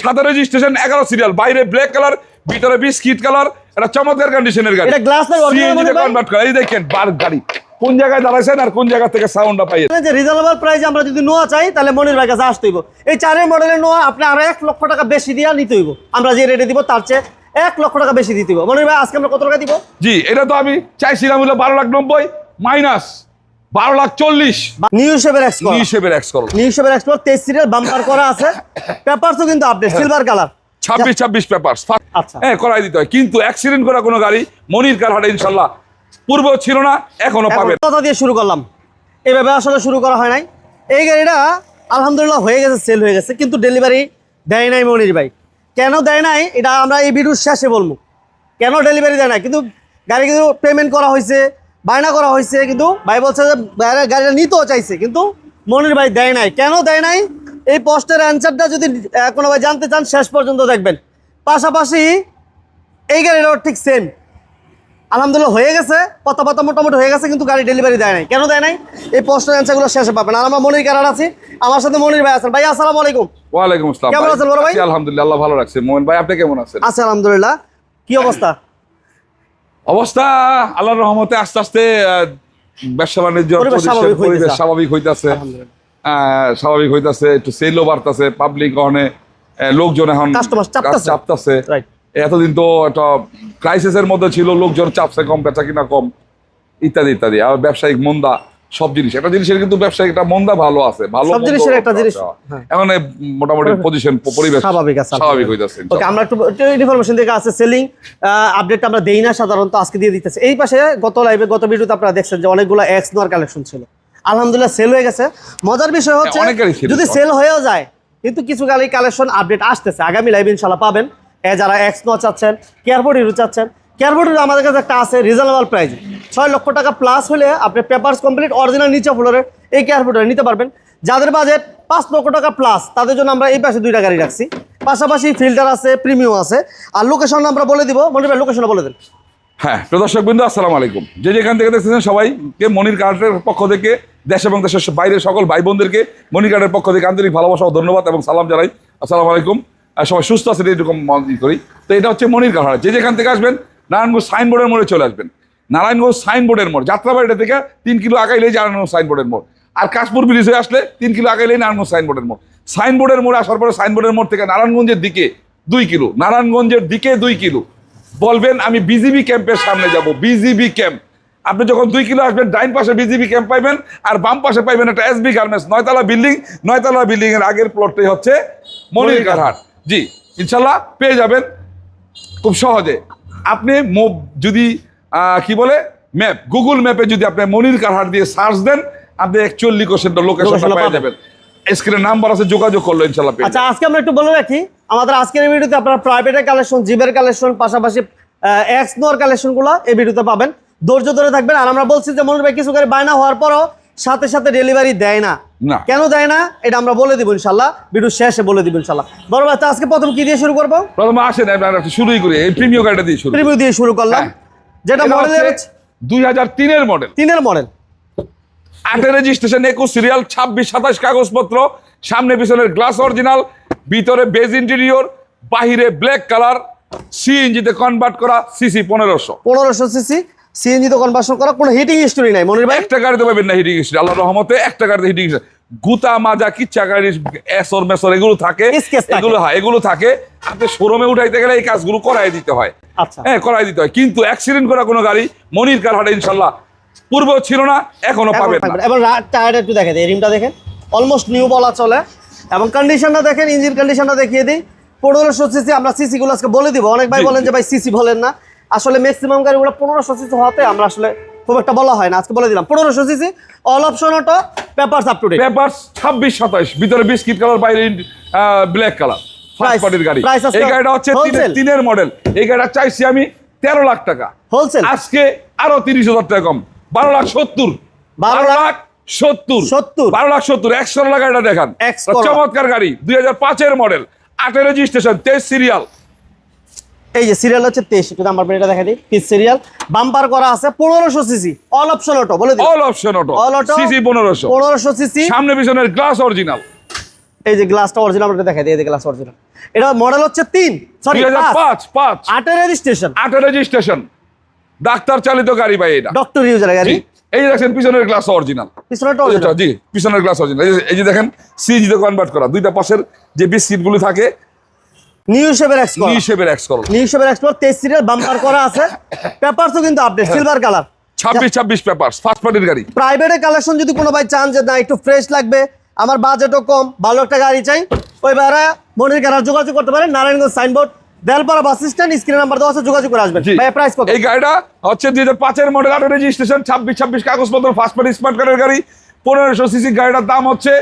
সাদা রেজিস্ট্রেশন এগারো সিরিয়াল বাইরে ব্ল্যাক কালার ভিতরে বিস্কিট কালার এটা চমৎকার কন্ডিশনের গাড়ি। এটা গ্লাস সিএনজি কনভার্ট করা। এই দেখেন বার গাড়ি। কোন জায়গায় দাঁড়াইছেন আর কোন জায়গা থেকে সাউন্ডটা পাই যে রিজনেবল প্রাইসে আমরা যদি নোয়া চাই তাহলে মনির ভাই কাছে আসতে হইব। এই চারের মডেলের নোয়া আপনি আরও এক লক্ষ টাকা বেশি দিয়ে নিতে হইব। আমরা যে রেটে দিব তার চেয়ে এক লক্ষ টাকা বেশি দিতে হইব। মনির ভাই আজকে আমরা কত টাকা দিব? জি এটা তো আমি চাইছিলাম হলো বারো লাখ নব্বই মাইনাস বারো লাখ চল্লিশ। নিউ শেপের এক্স হিসেবের এক্স করো নিউ শেপের এক্সপ্লোর তেইশ সিরিয়াল বাম্পার করা আছে। পেপারসও কিন্তু আপডেট সিলভার কালার ছাব্বিশ ছাব্বিশ পেপার আচ্ছা। হ্যাঁ করাই দিতে হয়। কিন্তু অ্যাক্সিডেন্ট করা কোনো গাড়ি মনির কার হাটে ইনশাল্লাহ পূর্বেও ছিল না এখনও পাবেন কথা দিয়ে শুরু করলাম। এইভাবে আসলে শুরু করা হয় নাই। এই গাড়িটা আলহামদুলিল্লাহ হয়ে গেছে সেল হয়ে গেছে কিন্তু ডেলিভারি দেয় নাই মনির ভাই। কেন দেয় নাই? এটা আমরা এই ভিডিওর শেষে বলব। কেন ডেলিভারি দেয় না কিন্তু গাড়ি কিন্তু পেমেন্ট করা হয়েছে বায়না করা হয়েছে কিন্তু ভাই বলছে যে গাড়ি- গাড়িটা নিতেও চাইছে কিন্তু মনির ভাই দেয় নাই। কেন দেয় নাই? এই পোস্টের অ্যান্সারটা যদি কোনো ভাই জানতে চান শেষ পর্যন্ত দেখবেন। পাশাপাশি এই গাড়িটাও ঠিক সেম আলহামদুলিল্লাহ হয়ে গেছে কথাবার্তা মোটামুটি হয়ে গেছে কিন্তু গাড়ি ডেলিভারি দেয় নাই। কেন দেয় নাই? এই পোস্টের অ্যান্সারগুলো শেষে পাবেন। আর আমার মনির কারার আছি। আমার সাথে মনির ভাই আছেন। ভাই আসসালামু আলাইকুম। ওয়ালাইকুম আসসালাম। কেমন আছেন বড় ভাই? আলহামদুলিল্লাহ আল্লাহ ভালো রাখছে। মোহন ভাই আপনি কেমন আছেন? আছে আলহামদুলিল্লাহ। কি অবস্থা? অবস্থা আল্লাহর রহমতে আস্তে আস্তে ব্যবসা বাণিজ্য পরিবেশ স্বাভাবিক হইতেছে। স্বাভাবিক হইতেছে। একটু সেলও বাড়তেছে পাবলিক অনে লোকজন এখন। চাপতাছে। এতদিন তো একটা ক্রাইসিসের মধ্যে ছিল লোকজন চাপছে কম বেচা কিনা কম ইত্যাদি ইত্যাদি। আর ব্যবসায়িক মন্দা সব জিনিস। একটা জিনিসের কিন্তু ব্যবসায়িক একটা মন্দা ভালো আছে ভালো সব জিনিসের একটা জিনিস, হ্যাঁ। এখন মোটামুটি পজিশন পরিবেশ স্বাভাবিক আছে স্বাভাবিক। হইতাছে ওকে আমরা একটু ইনফরমেশন থেকে আছে সেলিং আপডেটটা আমরা দেই না সাধারণত আজকে দিয়ে দিতেছে। এই পাশে গত লাইভে গত ভিডিওতে আপনারা দেখছেন যে অনেকগুলো এক্স নোয়ার কালেকশন ছিল। আলহামদুলিল্লাহ সেল হয়ে গেছে। মজার বিষয় হচ্ছে যদি সেল হয়েও যায় কিন্তু কিছু গাড়ি কালেকশন আপডেট আসতেছে। আগামী লাইভ ইনশাল্লাহ পাবেন। এ যারা এক্স নোয়া চাচ্ছেন কেয়ারবোর্ড হিরো চাচ্ছেন কেয়ারবোর্ড হিরো আমাদের কাছে একটা আছে রিজনেবল প্রাইস ছয় লক্ষ টাকা প্লাস হলে আপনি পেপারস কমপ্লিট অরিজিনাল নিচে ফ্লোরের এই কেয়ারবোর্ডটা নিতে পারবেন। যাদের বাজেট পাঁচ লক্ষ টাকা প্লাস তাদের জন্য আমরা এই পাশে দুইটা গাড়ি রাখছি। পাশাপাশি ফিল্টার আছে প্রিমিয়াম আছে। আর লোকেশন আমরা বলে দিব। মনে ভাই লোকেশন বলে দেন। হ্যাঁ প্রদর্শক বিন্দু, আসসালামু আলাইকুম। যে যেখান থেকে দেখতেছেন সবাইকে মনির কার্ডের পক্ষ থেকে, দেশ এবং দেশের বাইরের সকল ভাই বোনদেরকে মনির কার্ডের পক্ষ থেকে আন্তরিক ভালোবাসা ও ধন্যবাদ এবং সালাম জানাই। আসসালামু আলাইকুম। সবাই সুস্থ আছেন এরকম মনে করি। তো এটা হচ্ছে মনির কারহাট যে যেখান থেকে আসবেন নারায়ণগঞ্জ সাইনবোর্ডের মোড়ে চলে আসবেন। নারায়ণগঞ্জ সাইনবোর্ডের মোড়। যাত্রাবাড়িটা থেকে তিন কিলো আগাইলেই নারায়ণগঞ্জ সাইনবোর্ডের মোড়। আর কাশপুর ব্রিজ হয়ে আসলে তিন কিলো আগাইলেই নারায়ণগঞ্জ সাইনবোর্ডের মোড়। সাইনবোর্ডের মোড়ে আসার পরে সাইনবোর্ডের মোড় থেকে নারায়ণগঞ্জের দিকে দুই কিলো। নারায়ণগঞ্জের দিকে দুই কিলো। বলবেন, আমি বিজিবি ক্যাম্পের সামনে যাব। BGB camp. আপনি যখন দুই কিলো আসবেন, ডাইন পাশে বিজিবি ক্যাম্প পাইবেন আর বাম পাশে পাইবেন একটা এসবি গার্মেন্টস, নয়তলা বিল্ডিং। নয়তলা বিল্ডিং এর আগের প্লটটাই হচ্ছে মনির কারহাট। জি, ইনশাল্লাহ পেয়ে যাবেন। খুব সহজে। আপনি যদি কি বলে ম্যাপ গুগল ম্যাপে যদি আপনি মনির কারহাট দিয়ে সার্চ দেন আপনি অ্যাকচুয়ালি লোকেশনটা লোকেশনটা পেয়ে যাবেন স্ক্রিনে নাম্বার আছে যোগাযোগ করল ইনশাল্লাহ আচ্ছা আজকে আমরা একটু বলে রাখি আমাদের আজকের ভিডিওতে আপনারা প্রাইভেটের কালেকশন জিবের কালেকশন পাশাপাশি এক্স নোয়ার কালেকশনগুলো এই ভিডিওতে পাবেন। ধৈর্য ধরে থাকবেন। আর আমরা বলছি যে মনির ভাই কিছু গাড়ি বায়না হওয়ার পরও সাথে সাথে ডেলিভারি দেয় না। না। কেন দেয় না? এটা আমরা বলে দিব ইনশাল্লাহ। ভিডিও শেষে বলে দিব ইনশাল্লাহ। বড় ভাই তো আজকে প্রথম কি দিয়ে শুরু করব? প্রথমে আসেন শুরুই করি। এই প্রিমিয় গাড়িটা দিয়ে শুরু করি। দিয়ে শুরু করলাম। হ্যাঁ। যেটা মডেল দুই হাজার তিনের মডেল তিনের মডেল আটের রেজিস্ট্রেশন একুশ সিরিয়াল ছাব্বিশ সাতাশ কাগজপত্র। সামনে পিছনের গ্লাস অরিজিনাল ভিতরে বেজ ইন্টেরিয়র বাহিরে ব্ল্যাক কালার সিএনজিতে কনভার্ট করা সিসি পনেরোশো। পনেরোশো সিসি সিএনজি তো কনভার্সন করা কোনো হিটিং হিস্টোরি নাই মনির ভাই? একটা গাড়িতে পাবেন না হিটিং হিস্ট্রি আল্লাহ রহমতে একটা গাড়িতে হিটিং হিস্ট্রি গুতা মাজা কিচ্ছা গাড়ি এসর মেসর এগুলো থাকে। এগুলো হয় এগুলো থাকে। আপনি শোরুমে উঠাইতে গেলে এই কাজগুলো করাই দিতে হয়। আচ্ছা। হ্যাঁ করাই দিতে হয়। কিন্তু অ্যাক্সিডেন্ট করা কোনো গাড়ি মনির কারহাটে ইনশাল্লাহ পূর্বেও ছিল না এখনও পাবেন। এবার টায়ারটা একটু দেখে দিই রিমটা দেখেন। অলমোস্ট নিউ বলা চলে। এবং কন্ডিশনটা দেখেন ইঞ্জিন কন্ডিশনটা দেখিয়ে দিই। পনেরোশো সিসি আমরা সিসি গুলো আজকে বলে দিব। অনেক ভাই বলেন যে ভাই সিসি বলেন না। আসলে ম্যাক্সিমাম গাড়িগুলো পনেরোশো সিসি হতে আমরা আসলে খুব একটা বলা হয় না। আজকে বলে দিলাম পনেরোশো CC all option auto papers up to date paper ছাব্বিশ সাতাইশ ভিতরে বিস্কিট কালার বাইরে ব্ল্যাক কালার ফার্স্ট পার্টির গাড়ি। এই গাড়িটা হচ্ছে তিনের- মডেল এই গাড়িটা চাইছি আমি তেরো লাখ টাকা। হোলসেল আজকে আরও তিরিশ হাজার টাকা কম। বারো লাখ সত্তর। বারো লাখ সত্তর। সত্তর। বারো লাখ সত্তর। একশো টাকা গাড়িটা দেখান। চমৎকার গাড়ি। দুই হাজার পাঁচের মডেল আটের রেজিস্ট্রেশন তেইশ সিরিয়াল এই যে সিরিয়াল হচ্ছে তেইশ একটু নাম্বার প্লেটটা দেখা দিই। তিরিশ সিরিয়াল বাম্পার করা আছে পনেরোশো সিসি অল অপশন অটো বলে দিই all option auto all auto CC পনেরোশো। পনেরোশো সিসি সামনে পিছনের গ্লাস অরিজিনাল এই যে গ্লাসটা অরিজিনাল আপনাকে দেখাই দিই এই যে গ্লাস অরিজিনাল এটা মডেল হচ্ছে তিন সরি পাঁচ। পাঁচ আটের রেজিস্ট্রেশন আটের রেজিস্ট্রেশন ডাক্তার চালিত গাড়ি ভাই এটা। ডক্টর ইউজার গাড়ি। এই যে দেখেন পিছনের গ্লাস অরিজিনাল পিছনেটা অরিজিনাল জি পিছনের গ্লাস অরিজিনাল এই যে দেখেন তে কনভার্ট করা। দুইটা পাশের যে বিস্কিটগুলো থাকে নিউ শেপের এক্স শেপের নিউ শেপের সিরিয়াল বাম্পার করা আছে। পেপারসও কিন্তু আপডেট হ্যাঁ। সিলভার কালার ফার্স্ট পার্টির গাড়ি। প্রাইভেটের কালেকশন যদি কোনো ভাই চান যে না একটু ফ্রেশ লাগবে আমার বাজেটও কম ভালো একটা গাড়ি চাই ওই ভাইরা মনির গ্যারাজ যোগাযোগ করতে পারেন Narayanganj signboard Delpara bus stand screen number দেওয়া আছে যোগাযোগ করে আসবেন। ভাই প্রাইস কত? এই গাড়িটা হচ্ছে মডেল রেজিস্ট্রেশন ছাব্বিশ ছাব্বিশ কাগজপত্র ফার্স্ট পার্টি স্মার্ট কার্ডের গাড়ি পনেরোশো সিসি গাড়িটার দাম হচ্ছে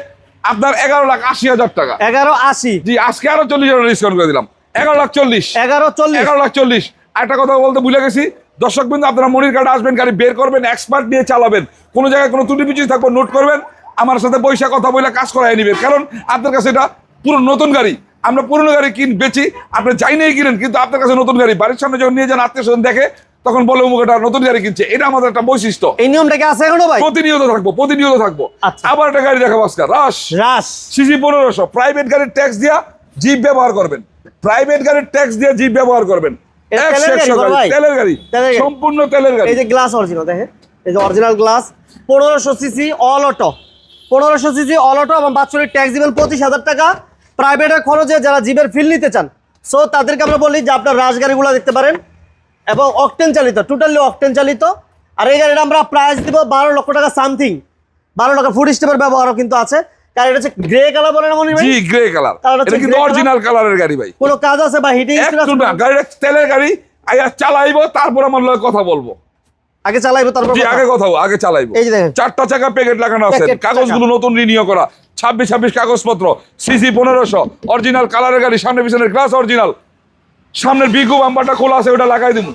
আপনার এগারো লাখ আশি হাজার টাকা। এগারো আশি। জি আজকে আরও চল্লিশ হাজার ডিসকাউন্ট করে দিলাম। এগারো লাখ চল্লিশ। এগারো চল্লিশ। এগারো লাখ চল্লিশ। একটা কথা বলতে ভুলে গেছি দর্শক বিন্দু আপনারা মনির কার্ডে আসবেন গাড়ি বের করবেন এক্সপার্ট নিয়ে চালাবেন। কোনো জায়গায় কোনো ত্রুটি পিছিয়ে থাকব নোট করবেন আমার সাথে পয়সা কথা বলে কাজ করাই নিবেন। কারণ আপনার কাছে এটা পুরো নতুন গাড়ি। আমরা পুরনো গাড়ি কিন বেচি আপনি চাই নিয়ে কিনেন কিন্তু আপনার কাছে নতুন গাড়ি। বাড়ির সামনে যখন নিয়ে যান আত্মীয় স্বজন দেখে তখন বলে অমুক এটা নতুন গাড়ি কিনছে। এটা আমাদের একটা বৈশিষ্ট্য। এই নিয়মটা কি আছে এখনও ভাই? প্রতিনিয়ত থাকব প্রতিনিয়ত থাকব। আচ্ছা। আবার একটা গাড়ি দেখাবো আজকে রাস রাস সিসি পনেরোশো প্রাইভেট গাড়ির ট্যাক্স দিয়া জিপ ব্যবহার করবেন। প্রাইভেট গাড়ির ট্যাক্স দিয়ে জিপ ব্যবহার করবেন। তেলের গাড়ি। সম্পূর্ণ তেলের গাড়ি। এই যে গ্লাস অরিজিনাল দেখেন। এই যে অরিজিনাল গ্লাস পনেরোশো সিসি অল অটো পনেরোশো সিসি অল অটো এবং বাৎসরিক ট্যাক্স দিবেন পঁচিশ হাজার টাকা। প্রাইভেটের খরচে যারা জিপের ফিল নিতে চান সো তাদেরকে আমরা বলি যে আপনার রাজগাড়িগুলো দেখতে পারেন। এবং অকটেন চালিত টোটালি অকটেন চালিত। আর এই গাড়িটা আমরা প্রাইস দিব বারো লক্ষ টাকা সামথিং বারো লক্ষ ফুড স্টেপের ব্যবহারও কিন্তু আছে। কারণ এটা হচ্ছে গ্রে কালার বলে না মনে জি গ্রে কালার এটা কিন্তু অরিজিনাল কালারের গাড়ি ভাই। কোনো কাজ আছে বা হিটিং না গাড়িটা তেলের গাড়ি চালাইবো তারপর আমার লগে কথা বলব। আগে চালাইবো তারপর জি আগে কথা আগে চালাইবো। এই যে দেখেন। চারটা চাকা প্যাকেট লাগানো আছে। কাগজগুলো নতুন রিনিউ করা। ছাব্বিশ ছাব্বিশ কাগজপত্র সিসি পনেরোশো অরিজিনাল কালারের গাড়ি সামনে পিছনের গ্লাস অরিজিনাল সামনের বিগু বাম্পারটা খোলা আছে ওটা লাগাই দিব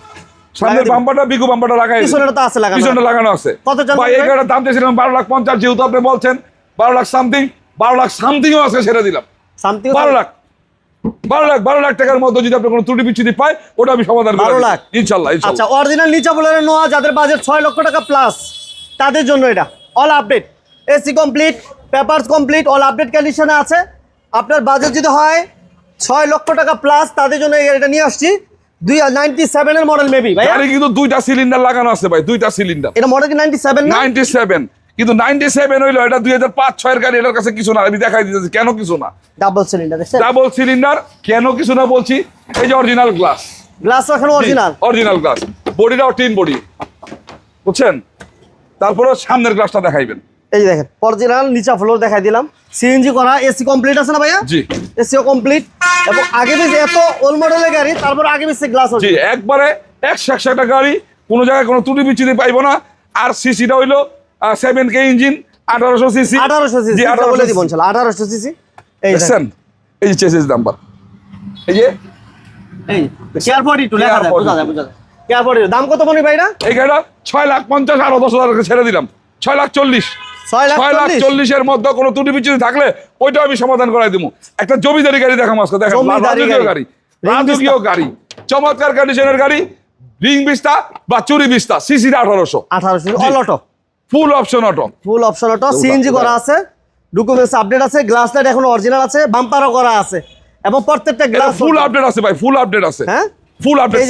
সামনের। বাম্পারটা বিগু বাম্পারটা লাগাই। পিছনেটা তো আছে লাগানো। পিছনে লাগানো আছে কত ভাই ভাই? এই গাড়িটার দাম দিয়েছিলাম বারো লাখ পঞ্চাশ যেহেতু আপনি বলছেন বারো লাখ সামথিং বারো লাখ সামথিংও আছে ছেড়ে দিলাম সামথিং বারো লাখ বারো লাখ বারো লাখ টাকার মধ্যে যদি আপনি কোনো ত্রুটি বিচ্ছুতি পাই ওটা আমি সমাধান 12 লাখ? ইনশাল্লাহ আচ্ছা অরিজিনাল নিচা বলের নোয়া যাদের বাজেট ছয় লক্ষ টাকা প্লাস তাদের জন্য এটা all update AC complete papers complete all update কন্ডিশনে আছে আপনার বাজেট যদি হয় ছয় লক্ষ টাকা প্লাস তাদের জন্য এটা নিয়ে আসছি। দুই নাইনটি সেভেনের মডেল মেবি ভাই কিন্তু দুইটা সিলিন্ডার লাগানো আছে ভাই দুইটা সিলিন্ডার এটা মডেল কি নাইনটি সেভেন নাইনটি সেভেন কিন্তু নাইনটি সেভেন হইল এটা দুই হাজার পাঁচ ছয়ের গাড়ি এটার কাছে কিছু না। আমি দেখাই দিতেছি কেন কিছু না? ডাবল সিলিন্ডার ডাবল সিলিন্ডার কেন কিছু না বলছি? এই যে অরিজিনাল গ্লাস গ্লাস এখন অরিজিনাল অরিজিনাল গ্লাস বডিটাও টিন বডি বুঝছেন? তারপরে সামনের গ্লাসটা দেখাইবেন। এই যে দেখেন অরিজিনাল নিচা ফ্লোর দেখাই দিলাম। সিএনজি করা এসি কমপ্লিট আছে না ভাইয়া? জি। এসিও কমপ্লিট এবং আগে বেশি এত ওল্ড মডেলের গাড়ি তারপর আগে বেশি গ্লাস জি একবারে একশো একশো একটা গাড়ি কোনো জায়গায় কোনো ত্রুটি বিচ্ছুতি পাইবো না। আর সিসিটা হইল সেভেন কে ইঞ্জিন আঠারোশো সিসি আঠারোশো সিসি বলে দিব ইনশাল্লাহ আঠারোশো সিসি এই দেখেন এই যে চেসিস নাম্বার এই যে? এই কেয়ার ফর্টি টু লেখা যায় Care বোঝা যায় বোঝা যায়। কেয়ার ফর্টি দাম কত মনে ভাইরা? এই গাড়িটা ছয় লাখ পঞ্চাশ আরও দশ হাজার ছেড়ে দিলাম। ছয় লাখ চল্লিশ। ছয় লাখ চল্লিশ। চল্লিশের মধ্যে কোনো ত্রুটি বিচ্ছুতি থাকলে ওইটা আমি সমাধান করাই দিব। একটা জমিদারি গাড়ি দেখাম আজকে দেখেন রাজকীয় গাড়ি। রাজকীয় গাড়ি। চমৎকার কন্ডিশনের গাড়ি রিং বিস্তা বা চুরি বিস্তা সিসি আঠারোশো। আঠারোশো all auto full option auto full option auto CNG করা আছে ডকুমেন্টস আপডেট আছে গ্লাস লাইট এখন অরিজিনাল আছে বাম্পারও করা আছে। এবং প্রত্যেকটা গ্লাস ফুল আপডেট আছে ভাই ফুল আপডেট আছে। হ্যাঁ? ফুল আপডেট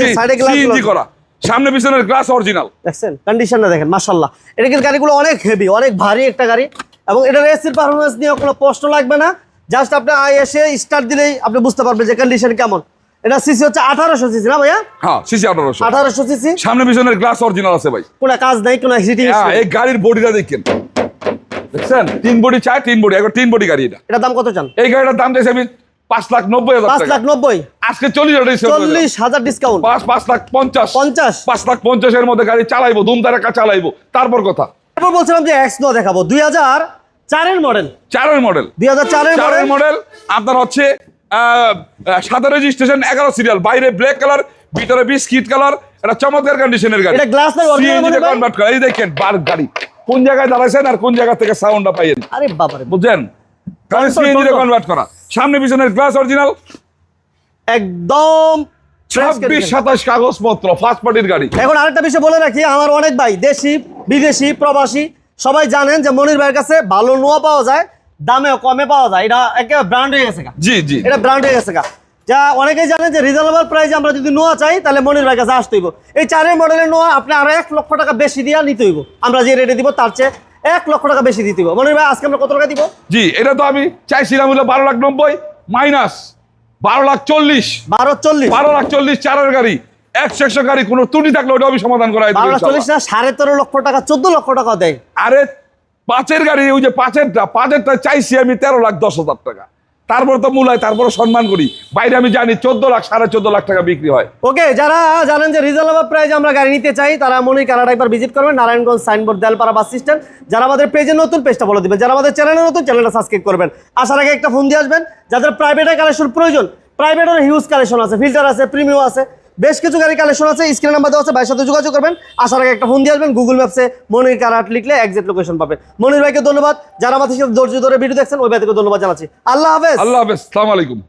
সিএনজি করা। সামনে পিছনের গ্লাস অরিজিনাল দেখছেন? কন্ডিশনটা দেখেন মাশাল্লাহ এটা কিন্তু গাড়িগুলো অনেক হেভি অনেক ভারী একটা গাড়ি। এবং এটার এসির পারফরমেন্স নিয়ে কোনো প্রশ্ন লাগবে না। জাস্ট আপনি আই এসে স্টার্ট দিলেই আপনি বুঝতে পারবেন যে কন্ডিশন কেমন। এটা সিসি হচ্ছে আঠারোশো সিসি না ভাইয়া? হ্যাঁ সিসি আঠারোশো। আঠারোশো সিসি সামনে পিছনের গ্লাস অরিজিনাল আছে ভাই। কোনো কাজ নাই কোনো হিটিং হ্যাঁ এই গাড়ির বডিটা দেখেন। দেখছেন? তিন বডি চায় তিন বডি একবার তিন বডি গাড়ি এটা। এটার দাম কত চান? এই গাড়িটার দাম চাইছি আমি পাঁচ লাখ নব্বই হাজার পাঁচ লাখ নব্বই। আজকে চল্লিশ হাজার। চল্লিশ ডিসকাউন্ট পাঁচ পাঁচ লাখ পঞ্চাশ। পঞ্চাশ। পাঁচ লাখ পঞ্চাশের মধ্যে গাড়ি চালাইবো ধুম চালাইবো। তারপর কথা। তারপর বলছিলাম যে এক্স নো দেখাবো। দুই হাজার চারের মডেল চারের মডেল দুই হাজার চারের চারের মডেল আপনার হচ্ছে সাদা রেজিস্ট্রেশন এগারো সিরিয়াল বাইরে ব্ল্যাক কালার ভিতরে বিস্কিট কালার এটা চমৎকার কন্ডিশনের গাড়ি। এটা করা। এই দেখেন বার গাড়ি। কোন জায়গায় দাঁড়াইছেন আর কোন জায়গা থেকে সাউন্ডটা পাইয়েন? আরে বাবারে। বুঝছেন? কনভার্ট করা। সামনে পিছনের গ্লাস অরিজিনাল একদম ছাব্বিশ সাতাশ কাগজপত্র ফার্স্ট পার্টির গাড়ি। এখন আরেকটা বিষয় বলে রাখি আমার অনেক ভাই দেশি বিদেশি প্রবাসী সবাই জানেন যে মনির ভাইয়ের কাছে ভালো নোয়া পাওয়া যায় দামেও কমে পাওয়া যায়। এটা একেবারে ব্র্যান্ড হয়ে গেছে জি জি। এটা ব্র্যান্ড হয়ে গেছে যা অনেকেই জানেন যে রিজনেবল প্রাইসে আমরা যদি নোয়া চাই তাহলে মনির ভাই কাছে আসতে হইব। এই চারের মডেলের নোয়া আপনি আরও এক লক্ষ টাকা বেশি দিয়ে নিতে হইব। আমরা যে রেটে দিব তার চেয়ে এক লক্ষ টাকা বেশি দিতে মনে মনির ভাই আজকে আমরা কত টাকা দিব? জি এটা তো আমি চাইছিলাম হলো বারো লাখ নব্বই মাইনাস বারো লাখ চল্লিশ। বারো চল্লিশ। বারো লাখ চল্লিশ চারের গাড়ি একশো একশো গাড়ি কোনো ত্রুটি থাকলে ওটা আমি সমাধান করা দেবো বারো লাখ চল্লিশ না সাড়ে তেরো লক্ষ টাকা চোদ্দ লক্ষ টাকা দেয়। আরে পাঁচের গাড়ি ওই যে পাঁচেরটা পাঁচেরটা চাইছি আমি তেরো লাখ দশ হাজার টাকা। তারপর তো মূলায় তারপর সম্মান করি। বাইরে আমি জানি চোদ্দ লাখ, সাড়ে চোদ্দ লাখ টাকা বিক্রি হয়। ওকে, যারা জানেন যে রিজনেবল প্রাইজ আমরা গাড়ি নিতে চাই, তারা মনে হয় কানাডা একবার ভিজিট করবেন, Narayanganj signboard Delpara bus stand যারা আমাদের পেজে নতুন পেজটা বলে দেবেন। যারা আমাদের চ্যানেলে নতুন চ্যানেলটা সাবস্ক্রাইব করবেন। আসার আগে একটা ফোন দিয়ে আসবেন। যাদের প্রাইভেটের কালেকশন প্রয়োজন প্রাইভেটের হিউজ কালেকশন আছে ফিল্টার আছে প্রিমিয়াম আছে। বেশ কিছু গাড়ি কালেকশন আছে স্ক্রিন নাম্বার দেওয়া আছে, ভাইয়ের সাথে যোগাযোগ করবেন। আসার আগে একটা ফোন দিয়ে আসবেন গুগল ম্যাপসে মনির কারাট লিখলে একজ্যাক্ট লোকেশন পাবেন। মনির ভাইকে ধন্যবাদ, যারা আমাদের সাথে ধৈর্য ধরে ভিডিও দেখছেন, ওই থেকে ধন্যবাদ জানাচ্ছি। আল্লাহ হাফেজ। আল্লাহ হাফেজ, সালাম আলাইকুম।